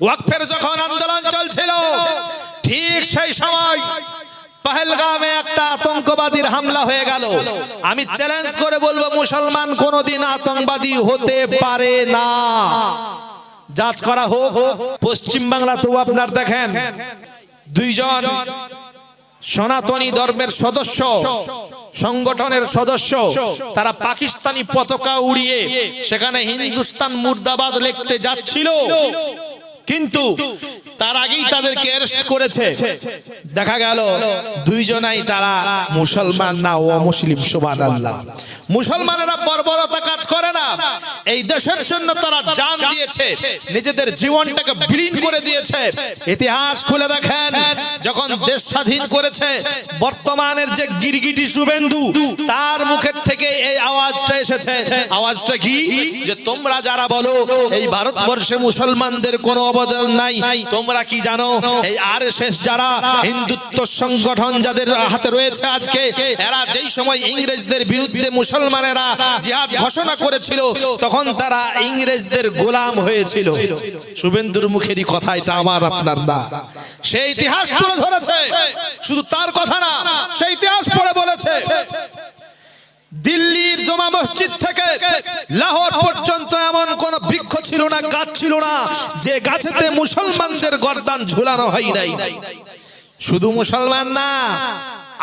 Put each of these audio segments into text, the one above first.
ওয়াকফের যখন আন্দোলন চলছিল, ঠিক সেই সময় পহেলগামে একটা আতঙ্কবাদীর হামলা হয়ে গেল। আমি চ্যালেঞ্জ করে বলব, মুসলমান কোনোদিন আতঙ্কবাদী হতে পারে না। যাচ করা হোক, পশ্চিম বাংলাতেও আপনার দেখেন, দুইজন সনাতনী ধর্মের সদস্য, সংগঠনের সদস্য, তারা পাকিস্তানি পতাকা উড়িয়ে সেখানে হিন্দুস্তান মুর্দাবাদ লিখতে যাচ্ছিল। কিন্তু তার আগেই তাদেরকে অ্যারেস্ট করেছে? দেখা গেল, দুইজনাই তারা মুসলমান না, ও মুসলিম, সুবহানাল্লাহ। মুসলমানেরা বর্বরতা কাজ করে না। এই দেশের জন্য তারা জান দিয়েছে, নিজেদের জীবনটাকে বিলীন করে দিয়েছে। ইতিহাস খুলে দেখেন, যখন দেশ স্বাধীন করেছে, বর্তমানের যে গিরগিটি শুভেন্দু, তার মুখের থেকে এই আওয়াজটা এসেছে। আওয়াজটা কি? যে তোমরা যারা বলো, এই ভারতবর্ষে মুসলমানদের কোনো অবদান নাই, তোমরা কি জানো? এই আরএসএস যারা হিন্দুত্ব সংগঠন যাদের হাতে রয়েছে আজকে, এরা যেই সময় ইংরেজদের বিরুদ্ধে মুসলমানেরা জিহাদ ঘোষণা করেছিল, তখন তারা ইংরেজদের গোলাম হয়েছিল। শুভেন্দুর মুখেরই কথা এটা আমার, আপনার না। সেই ইতিহাস তুলে ধরেছে। শুধু তার কথা না সেই ইতিহাস পড়ে বলেছে। দিল্লির জমা মসজিদ থেকে লাহোর পর্যন্ত এমন কোন বৃক্ষ ছিল না, গাছ ছিল না, যে গাছেতে মুসলমানদের গর্দান ঝুলানো হয় নাই। শুধু মুসলমান না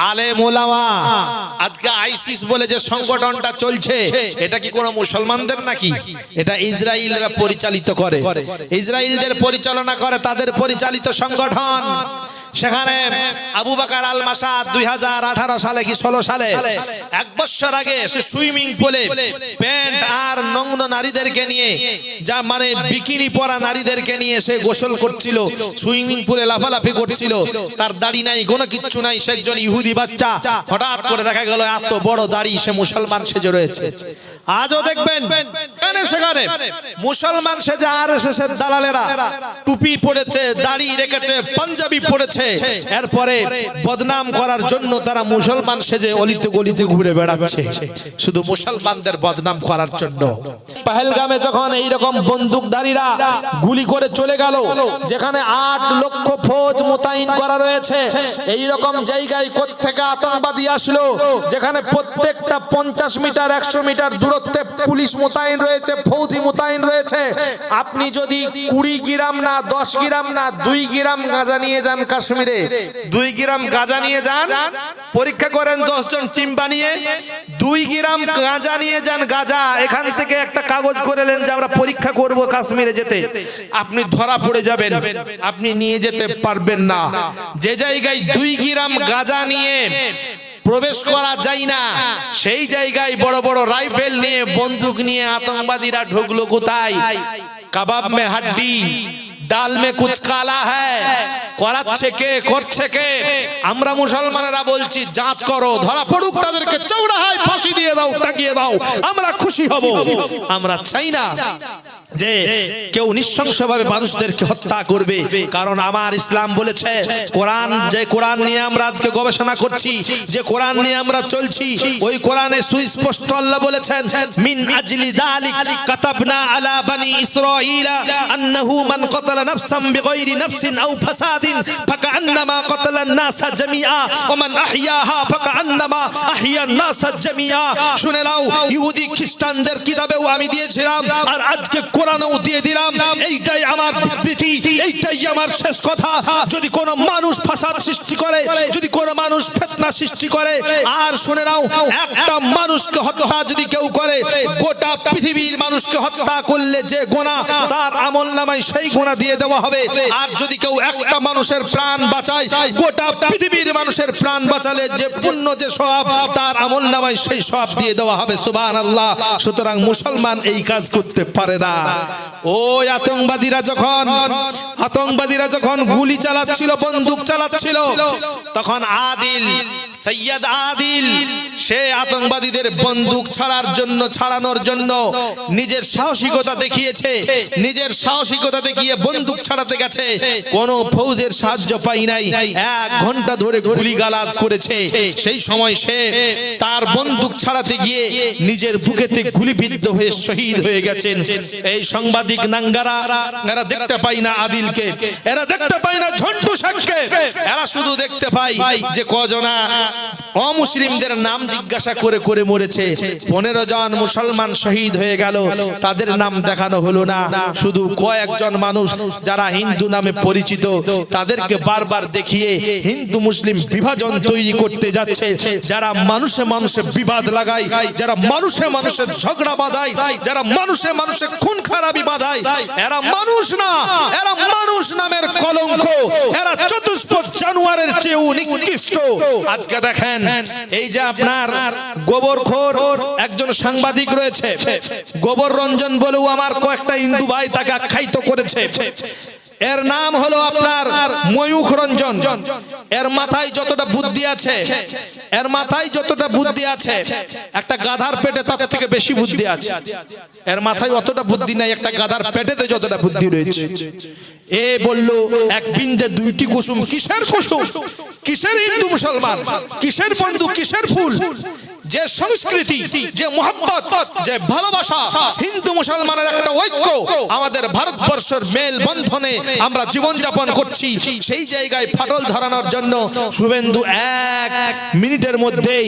আলে মোলামা আজকে আইসিস বলে যে সংগঠনটা চলছে, এটা কি কোনো মুসলমানদের নাকি? এটা ইসরায়েলরা পরিচালিত করে। ইসরায়েলদের পরিচালনা করে তাদের পরিচালিত সংগঠন। সেখানে আবু বাকার আল মাসাদ দুই হাজার আঠারো সালে কি ষোলো সালে? এক বছর আগে সে সুইমিং পুলে প্যান্ট আর নগ্ন নারীদেরকে নিয়ে যা মানে বিকিনি পরা নারীদেরকে নিয়ে সে গোসল করছিল সুইমিং পুলে লাফালাফি করছিল। তার দাড়ি নাই কোনো কিচ্ছু নাই সে একজন ইহুদি বাচ্চা। হঠাৎ করে দেখা গেল এত বড় দাড়ি সে মুসলমান সেজে রয়েছে। আজও দেখবেন সেখানে? মুসলমান সেজে আর এস দালালেরা। টুপি পড়েছে দাড়ি রেখেছে পাঞ্জাবি পড়েছে এরপরে বদনাম করার জন্য তারা মুসলমান সেজে অলিতে গলিতে ঘুরে বেড়াচ্ছে। শুধু মুসলমানদের বদনাম করার জন্য। পাহেলগামে যখন এইরকম বন্দুকধারীরা গুলি করে চলে গেল, যেখানে আট লক্ষ ফৌজ মোতায়েন করা রয়েছে এই রকম জায়গায় থেকে আতঙ্কবাদী আসলো, যেখানে প্রত্যেকটা পঞ্চাশ মিটার, একশো মিটার দূরত্বে পুলিশ মোতায়েন রয়েছে, ফৌজি মোতায়েন রয়েছে। আপনি যদি কুড়ি গ্রাম না, দশ গ্রাম না, দুই গ্রাম গাঁজা নিয়ে যান কাশ্মীরে, দুই গ্রাম গাঁজা নিয়ে যান, পরীক্ষা করেন দশজন টিম বানিয়ে, দুই গ্রাম গাঁজা নিয়ে যান গাঁজা, এখান থেকে একটা কাগজ করেলেন যে আমরা পরীক্ষা করব কাশ্মীরে যেতে। আপনি ধরা পড়ে যাবেন। আপনি নিয়ে যেতে পারবেন না। যে জায়গায় দুই গ্রাম গাঁজা নিয়ে প্রবেশ করা যায় না, সেই জায়গায় বড় বড় রাইফেল নিয়ে, বন্দুক নিয়ে আতঙ্কবাদীরা ঢুকলো কোথায়? কাবাব মে হাড্ডি। ডাল মে কুচ কালা হ্যায় কে, করছে কে? আমরা মুসলমানেরা বলছি, যাচ করো, ধরা পড়ুক তাদেরকে চৌড়াহায় ফাঁসি দিয়ে দাও টাকিয়ে দাও, আমরা খুশি হব। আমরা চাই না যে কেউ নৃশংসভাবে মানুষদেরকে হত্যা করবে, কারণ আমার ইসলাম বলেছে, কোরআন, যে কোরআন নিয়ে আমরা আজকে গবেষণা করছি, যে কোরআন নিয়ে আমরা চলছি, ওই কোরআনে সুস্পষ্ট আল্লাহ বলেছেন, মিন আজলি দালিক কাতাবনা আলা বানি ইসরাঈলা আন্নাহু মান قتل نفسا بغير نفس أو فساد فكأنما قتل الناس جميعا ومن أحياها فكأنما أحيا الناس جميعا শুনে নাও ইহুদি খ্রিস্টানদের কিতাবেও আমি দিয়েছিলাম আর আজকে কোরআনেও দিয়ে দিলাম এইটাই আমার বিবৃতি এইটাই আমার শেষ কথা যদি কোনো মানুষ ফাসাদ সৃষ্টি করে যদি কোনো মানুষ ফেতনা সৃষ্টি করে আর শুনে নাও একটা মানুষকে হত্যা যদি কেউ করে গোটা পৃথিবীর মানুষকে হত্যা করলে যে গোনা তার আমল নামায় সেই গোনা দিয়ে দেওয়া হবে। আর যদি কেউ একটা মানুষের প্রাণ বাঁচায় গোটা পৃথিবীর মানুষের প্রাণ বাঁচালে যে পুণ্য যে সব তার আমল নামায় সেই সব দিয়ে দেওয়া হবে। সুবান আল্লাহ সুতরাং মুসলমান এই কাজ করতে পারে না। ওই আতঙ্কবাদীরা যখন আতঙ্কবাদীরা যখন গুলি চালাচ্ছিল বন্দুক চালাচ্ছিল তখন আদিল সৈয়দ আদিল সে আতঙ্কবাদীদের বন্দুক ছাড়ার জন্য ছাড়ানোর জন্য নিজের সাহসিকতা দেখিয়েছে। নিজের সাহসিকতা দেখিয়ে বন্দুক ছাড়াতে গেছে। কোন ফৌজের সাহায্য পাই নাই। এক ঘণ্টা ধরে গুলি গালাজ করেছে। সেই সময় সে তার বন্দুক ছাড়াতে গিয়ে নিজের বুকেতে গুলিবিদ্ধ হয়ে শহীদ হয়ে গেছেন। এই সাংবাদিক নাঙ্গারা, এরা দেখতে পাই না আদিলকে। এরা দেখতে পাই না ঝন্টু শেখকে। এরা শুধু দেখতে পাই যে কজনা অমুসলিমদের নাম জিজ্ঞাসা করে করে মরেছে। পনেরো জন মুসলমান শহীদ হয়ে গেল। তাদের নাম দেখানো হলো না। শুধু কয়েকজন মানুষ যারা হিন্দু নামে পরিচিত, তাদেরকে বারবার দেখিয়ে হিন্দু মুসলিম বিভাজন তৈরি করতে যাচ্ছে। যারা মানুষে মানুষে বিবাদ লাগায়, যারা মানুষে মানুষে ঝগড়া বাঁধায়, যারা মানুষে মানুষে খুন খারাপি বাঁধায়, এরা মানুষ না, এরা মানুষ নামের কলঙ্ক। এরা চতুষ্পদ জানুয়ারের চেয়েও নিকৃষ্ট। আজকে দেখেন, এই যে আপনার গোবরখোর, একজন সাংবাদিক রয়েছে। গোবর রঞ্জন বলেও আমার কয়েকটা হিন্দু ভাই তাকে আখ্যায়িত করেছে। এর নাম হলো আপনার ময়ূখ রঞ্জন। এর মাথায় যতটা বুদ্ধি আছে, এর মাথায় যতটা বুদ্ধি আছে, একটা গাধার পেটে তার থেকে বেশি বুদ্ধি আছে। এর মাথায় অতটা বুদ্ধি নাই, একটা গাধার পেটেতে যতটা বুদ্ধি রয়েছে। এ বলল, এক বিন্দে দুইটি কুসুম, কিসের কুসুম? কিসের হিন্দু মুসলমান? কিসের বন্ধু, কিসের ফুল? যে সংস্কৃতি যে মোহাম্মত যে ভালোবাসা হিন্দু মুসলমানের একটা ঐক্য আমাদের ভারতবর্ষের মেল বন্ধনে আমরা জীবন যাপন করছি সেই জায়গায় ফাটল ধরানোর জন্য শুভেন্দু এক মিনিটের মধ্যেই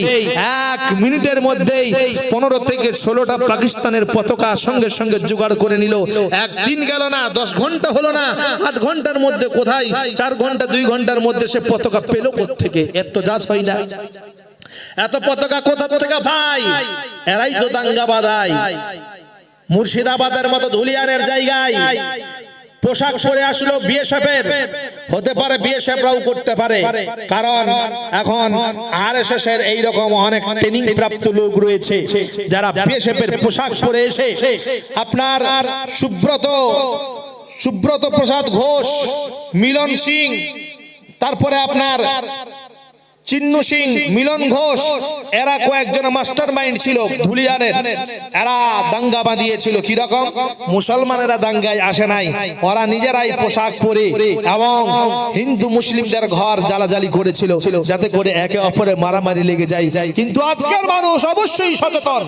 এক মিনিটের মধ্যেই পনেরো থেকে ষোলোটা পাকিস্তানের পতাকা সঙ্গে সঙ্গে জোগাড় করে নিল। একদিন গেল না দশ ঘণ্টা হলো না আট ঘণ্টার মধ্যে কোথায় চার ঘণ্টা দুই ঘণ্টার মধ্যে সে পতাকা পেল থেকে এর তো যাচ হয় না। এত পতাকা কোথা থেকে ভাই এরাই তো দাঙ্গা বাদায় মুর্শিদাবাদের মতো ধুলিয়ানের জায়গায় পোশাক পরে আসলো বিএসএফের হতে পারে বিএসএফরাও করতে পারে। কারণ এখন আরএসএস এর এইরকম অনেক ট্রেনিং প্রাপ্ত লোক রয়েছে। যারা বিএসএফ এর পোশাক পরে এসে আপনার আর সুব্রত সুব্রত প্রসাদ ঘোষ, মিলন সিং, তারপরে আপনার চিন্নু সিং মিলন ঘোষ, এরা কয়েকজন মাস্টার মাইন্ড ছিল ধুলিয়ানের। এরা দাঙ্গা বাঁধিয়েছিল কি রকম মুসলমানেরা দাঙ্গায় আসে নাই। ওরা নিজেরাই পোশাক পরে এবং হিন্দু মুসলিমদের ঘর জ্বালাজালি করেছিল যাতে করে একে অপরে মারামারি লেগে যায়। কিন্তু আজকের মানুষ অবশ্যই সচেতন।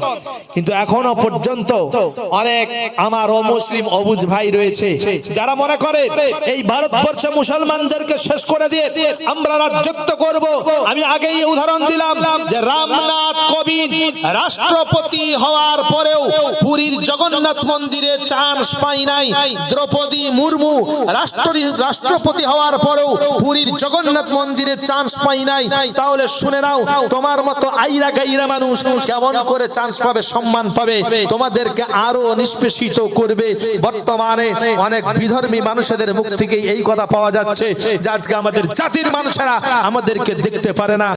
কিন্তু এখনও পর্যন্ত অনেক আমার অমুসলিম অবুজ ভাই রয়েছে, যারা মনে করে, এই ভারতবর্ষে মুসলমানদেরকে শেষ করে দিয়ে আমরা রাজ্যত্ব করব আমি আগেই উদাহরণ দিলাম যে রামনাথ কোবিন্দ রাষ্ট্রপতি হওয়ার পরেও পুরীর জগন্নাথ মন্দিরে চান্স পাই নাই। দ্রৌপদী মুর্মু রাষ্ট্র রাষ্ট্রপতি হওয়ার পরেও পুরীর জগন্নাথ মন্দিরে চান্স পাই নাই। তাহলে শুনে নাও, তোমার মতো আইরা গাইরা মানুষ কেমন করে চান্স পাবে, সম্মান পাবে? তোমাদেরকে আরও নিষ্পেষিত করবে। বর্তমানে অনেক বিধর্মী মানুষদের মুখ থেকে এই কথা পাওয়া যাচ্ছে যে আজকে আমাদের জাতির মানুষেরা আমাদেরকে দেখতে পারে না